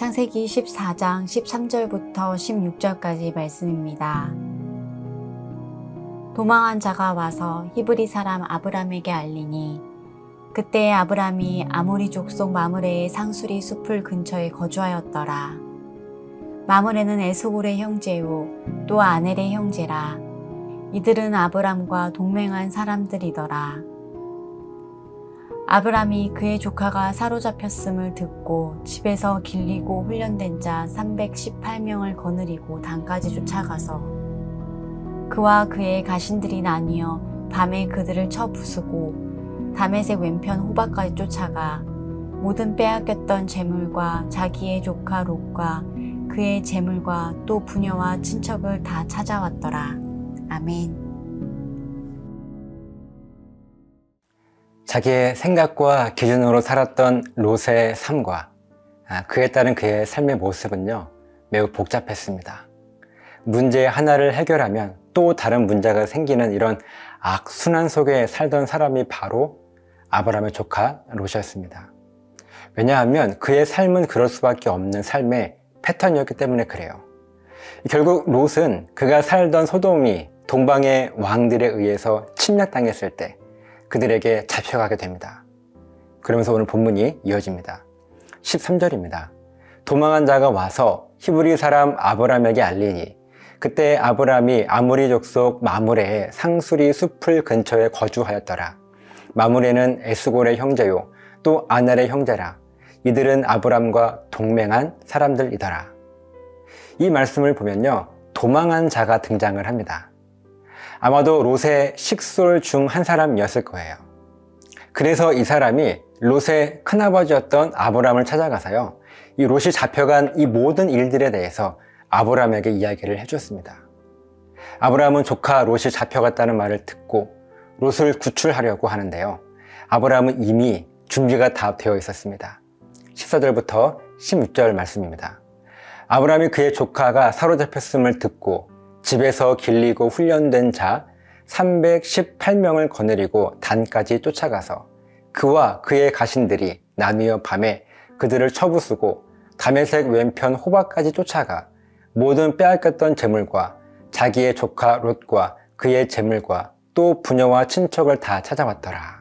창세기 14장 13절부터 16절까지 말씀입니다. 도망한 자가 와서 히브리 사람 아브람에게 알리니 그때 아브람이 아모리 족속 마므레의 상수리 숲을 근처에 거주하였더라. 마므레는 에스골의 형제요 또 아넬의 형제라. 이들은 아브람과 동맹한 사람들이더라. 아브람이 그의 조카가 사로잡혔음을 듣고 집에서 길리고 훈련된 자 318명을 거느리고 단까지 쫓아가서 그와 그의 가신들이 나뉘어 밤에 그들을 쳐 부수고 다메섹 왼편 호박까지 쫓아가 모든 빼앗겼던 재물과 자기의 조카 롯과 그의 재물과 또 부녀와 친척을 다 찾아왔더라. 아멘. 자기의 생각과 기준으로 살았던 롯의 삶과 아, 그에 따른 그의 삶의 모습은요, 매우 복잡했습니다. 문제 하나를 해결하면 또 다른 문제가 생기는 이런 악순환 속에 살던 사람이 바로 아브라함의 조카 롯이었습니다. 왜냐하면 그의 삶은 그럴 수밖에 없는 삶의 패턴이었기 때문에 그래요. 결국 롯은 그가 살던 소돔이 동방의 왕들에 의해서 침략당했을 때 그들에게 잡혀가게 됩니다. 그러면서 오늘 본문이 이어집니다. 13절입니다. 도망한 자가 와서 히브리 사람 아브람에게 알리니 그때 아브람이 아모리 족속 마므레의 상수리 숲을 근처에 거주하였더라. 마므레는 에스골의 형제요 또 아날의 형제라. 이들은 아브람과 동맹한 사람들이더라. 이 말씀을 보면요. 도망한 자가 등장을 합니다. 아마도 롯의 식솔 중 한 사람이었을 거예요. 그래서 이 사람이 롯의 큰아버지였던 아브람을 찾아가서요. 이 롯이 잡혀간 이 모든 일들에 대해서 아브람에게 이야기를 해줬습니다. 아브람은 조카 롯이 잡혀갔다는 말을 듣고 롯을 구출하려고 하는데요. 아브람은 이미 준비가 다 되어 있었습니다. 14절부터 16절 말씀입니다. 아브람이 그의 조카가 사로잡혔음을 듣고 집에서 길리고 훈련된 자 318명을 거느리고 단까지 쫓아가서 그와 그의 가신들이 나뉘어 밤에 그들을 쳐부수고 담에색 왼편 호박까지 쫓아가 모든 빼앗겼던 재물과 자기의 조카 롯과 그의 재물과 또 부녀와 친척을 다 찾아왔더라.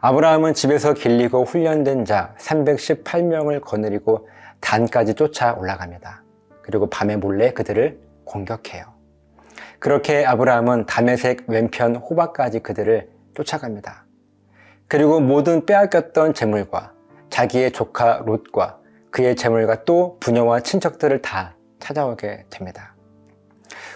아브라함은 집에서 길리고 훈련된 자 318명을 거느리고 단까지 쫓아 올라갑니다. 그리고 밤에 몰래 그들을 공격해요. 그렇게 아브라함은 담에색 왼편 호박까지 그들을 쫓아갑니다. 그리고 모든 빼앗겼던 재물과 자기의 조카 롯과 그의 재물과 또 부녀와 친척들을 다 찾아오게 됩니다.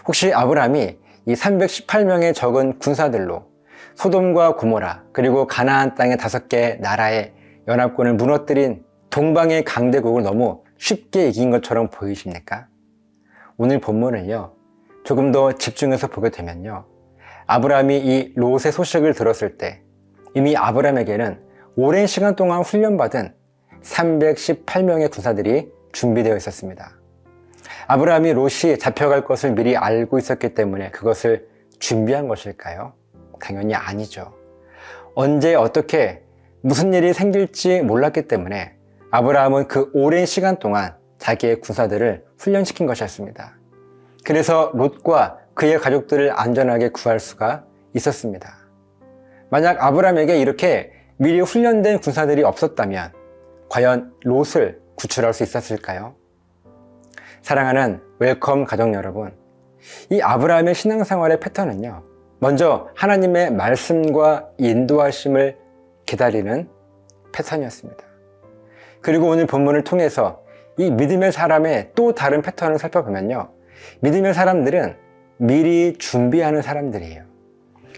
혹시 아브라함이 이 318명의 적은 군사들로 소돔과 고모라 그리고 가나안 땅의 다섯 개 나라의 연합군을 무너뜨린 동방의 강대국을 너무 쉽게 이긴 것처럼 보이십니까? 오늘 본문을요 조금 더 집중해서 보게 되면요 아브라함이 이 롯의 소식을 들었을 때 이미 아브라함에게는 오랜 시간 동안 훈련받은 318명의 군사들이 준비되어 있었습니다. 아브라함이 롯이 잡혀갈 것을 미리 알고 있었기 때문에 그것을 준비한 것일까요? 당연히 아니죠. 언제 어떻게 무슨 일이 생길지 몰랐기 때문에 아브라함은 그 오랜 시간 동안 자기의 군사들을 훈련시킨 것이었습니다. 그래서 롯과 그의 가족들을 안전하게 구할 수가 있었습니다. 만약 아브라함에게 이렇게 미리 훈련된 군사들이 없었다면 과연 롯을 구출할 수 있었을까요? 사랑하는 웰컴 가족 여러분, 이 아브라함의 신앙생활의 패턴은요, 먼저 하나님의 말씀과 인도하심을 기다리는 패턴이었습니다. 그리고 오늘 본문을 통해서 이 믿음의 사람의 또 다른 패턴을 살펴보면요, 믿음의 사람들은 미리 준비하는 사람들이에요.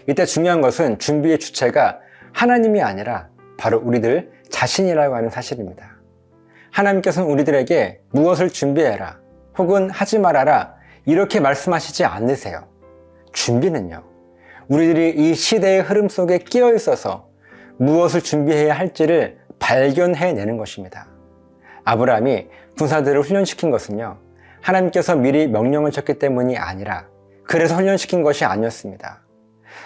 이때 중요한 것은 준비의 주체가 하나님이 아니라 바로 우리들 자신이라고 하는 사실입니다. 하나님께서는 우리들에게 무엇을 준비해라 혹은 하지 말아라 이렇게 말씀하시지 않으세요. 준비는요. 우리들이 이 시대의 흐름 속에 끼어 있어서 무엇을 준비해야 할지를 발견해내는 것입니다. 아브라함이 군사들을 훈련시킨 것은요. 하나님께서 미리 명령을 줬기 때문이 아니라 그래서 훈련시킨 것이 아니었습니다.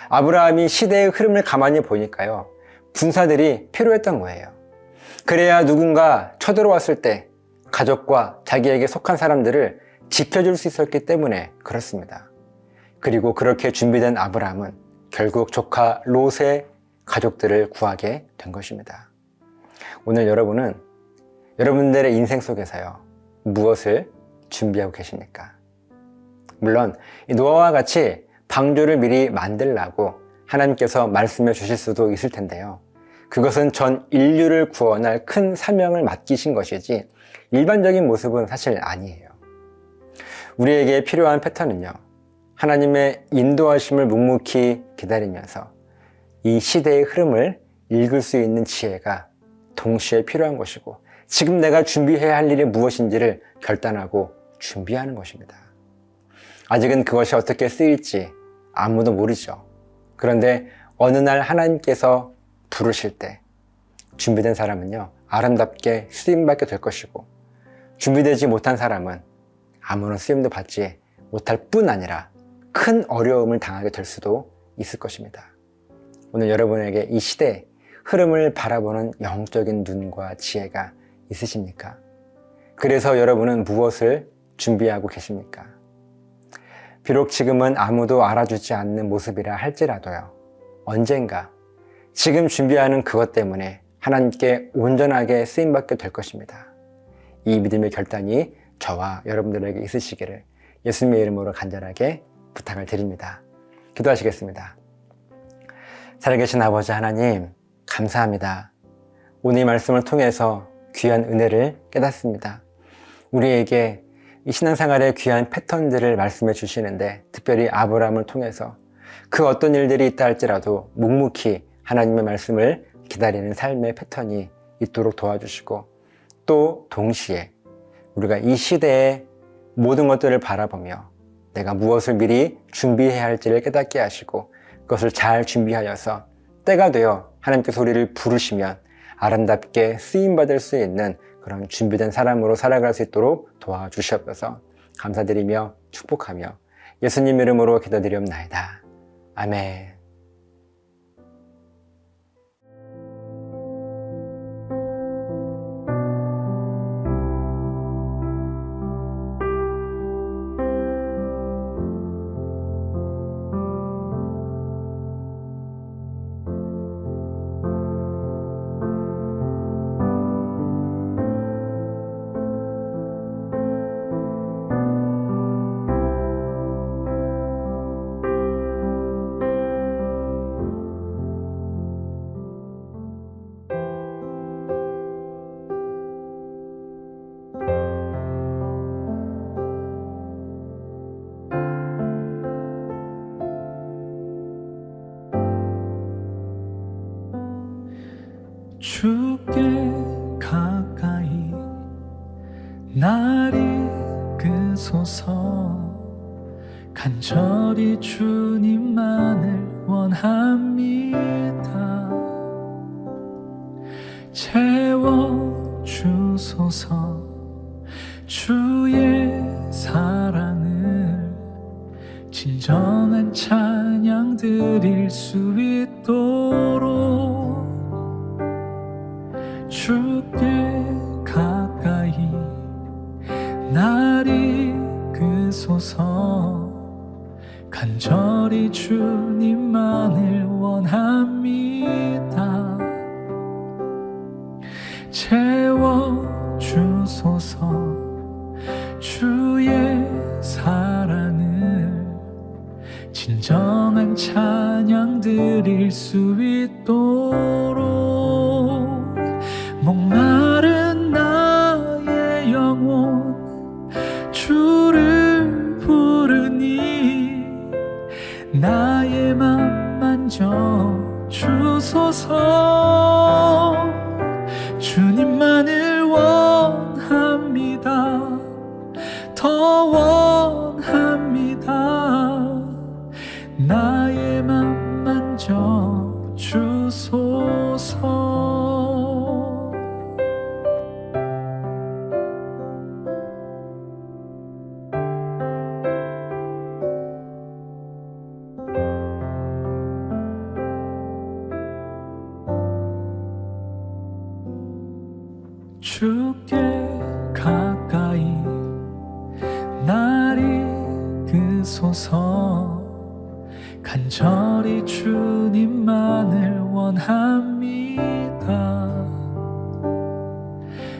아브라함이 시대의 흐름을 가만히 보니까요. 군사들이 필요했던 거예요. 그래야 누군가 쳐들어왔을 때 가족과 자기에게 속한 사람들을 지켜줄 수 있었기 때문에 그렇습니다. 그리고 그렇게 준비된 아브라함은 결국 조카 롯의 가족들을 구하게 된 것입니다. 오늘 여러분은 여러분들의 인생 속에서요, 무엇을 준비하고 계십니까? 물론, 이 노아와 같이 방주를 미리 만들라고 하나님께서 말씀해 주실 수도 있을 텐데요. 그것은 전 인류를 구원할 큰 사명을 맡기신 것이지 일반적인 모습은 사실 아니에요. 우리에게 필요한 패턴은요. 하나님의 인도하심을 묵묵히 기다리면서 이 시대의 흐름을 읽을 수 있는 지혜가 동시에 필요한 것이고 지금 내가 준비해야 할 일이 무엇인지를 결단하고 준비하는 것입니다. 아직은 그것이 어떻게 쓰일지 아무도 모르죠. 그런데 어느 날 하나님께서 부르실 때 준비된 사람은요, 아름답게 쓰임받게 될 것이고, 준비되지 못한 사람은 아무런 쓰임도 받지 못할 뿐 아니라 큰 어려움을 당하게 될 수도 있을 것입니다. 오늘 여러분에게 이 시대의 흐름을 바라보는 영적인 눈과 지혜가 있으십니까? 그래서 여러분은 무엇을 준비하고 계십니까? 비록 지금은 아무도 알아주지 않는 모습이라 할지라도요, 언젠가 지금 준비하는 그것 때문에 하나님께 온전하게 쓰임받게 될 것입니다. 이 믿음의 결단이 저와 여러분들에게 있으시기를 예수님의 이름으로 간절하게 부탁을 드립니다. 기도하시겠습니다. 살아계신 아버지 하나님, 감사합니다. 오늘 이 말씀을 통해서 귀한 은혜를 깨닫습니다. 우리에게 이 신앙생활의 귀한 패턴들을 말씀해 주시는데 특별히 아브라함을 통해서 그 어떤 일들이 있다 할지라도 묵묵히 하나님의 말씀을 기다리는 삶의 패턴이 있도록 도와주시고 또 동시에 우리가 이 시대의 모든 것들을 바라보며 내가 무엇을 미리 준비해야 할지를 깨닫게 하시고 그것을 잘 준비하여서 때가 되어 하나님께서 우리를 부르시면 아름답게 쓰임받을 수 있는 그런 준비된 사람으로 살아갈 수 있도록 도와주시옵소서 감사드리며 축복하며 예수님 이름으로 기도드리옵나이다. 아멘. 주께 가까이 나를 이끄소서. 간절히 주님만을 원합니다. 채워 주소서. 주의 사랑을 진정한 찬양 드릴 수 있도록 간절히 주님만을 원합니다. 채워 주소서 주의 사랑을 진정한 찬양 드릴 수 있도록 주소서. 간절히 주님만을 원합니다.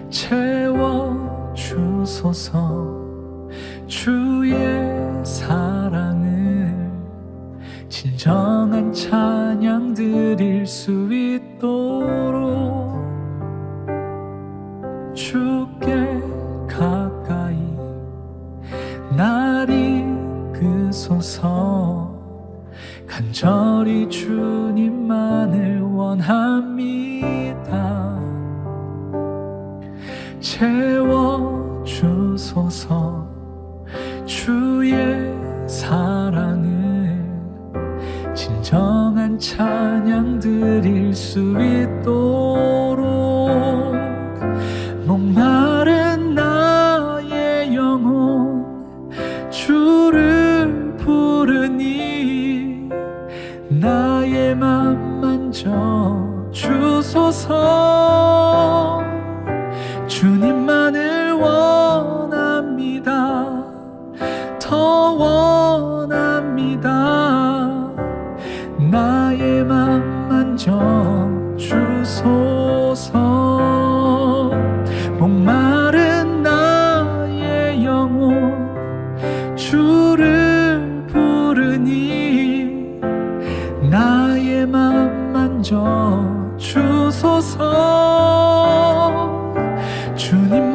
채워 주소서. 주의 사랑을 진정한 찬양 드릴 수 있도록. 주 이끄소서. 간절히 주님만을 원합니다. 채워 주소서 나의 맘 만져 주소서. 주님